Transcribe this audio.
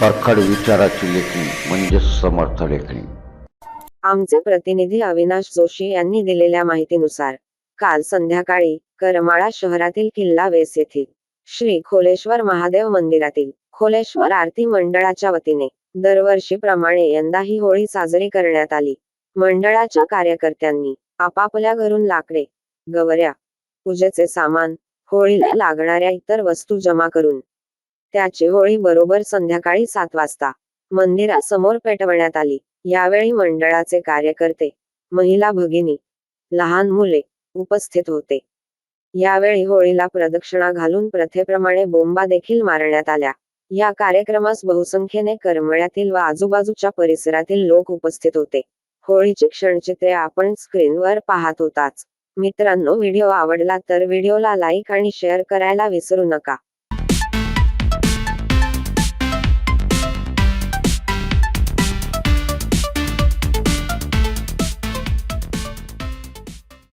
परखड विचाराची लेखणी म्हणजे समर्थ लेखणी. आमचे प्रतिनिधी अविनाश जोशी यांनी दिलेल्या माहितीनुसार काल संध्याकाळी करमाळा शहरातील किल्ला वेस येथील श्री खोलेश्वर महादेव मंदिरातील खोलेश्वर आरती मंडळाच्या वतीने दरवर्षीप्रमाणे यंदा ही होळी साजरी करण्यात आली. मंडळाच्या कार्यकर्त्यांनी आपापल्या घरून लाकडे गवऱ्या पूजेचे सामान होळीला लागणाऱ्या इतर वस्तू जमा करून त्याची होळी बरोबर संध्याकाळी सात वाजता. मंदिरासमोर पेटवण्यात आली. यावेळी मंडळाचे कार्यकर्ते महिला भगिनी लहान मुले उपस्थित होते. यावेळी होळीला प्रदक्षिणा घालून प्रथेप्रमाणे बोंबा देखील मारण्यात आल्या. या कार्यक्रमास बहुसंख्येने करमळ्यातील व आजूबाजूच्या परिसरातील लोक उपस्थित होते. होळीची क्षणचित्रे आपण स्क्रीनवर पाहत होताच. मित्रांनो व्हिडिओ आवडला तर व्हिडिओला लाईक आणि शेअर करायला विसरू नका.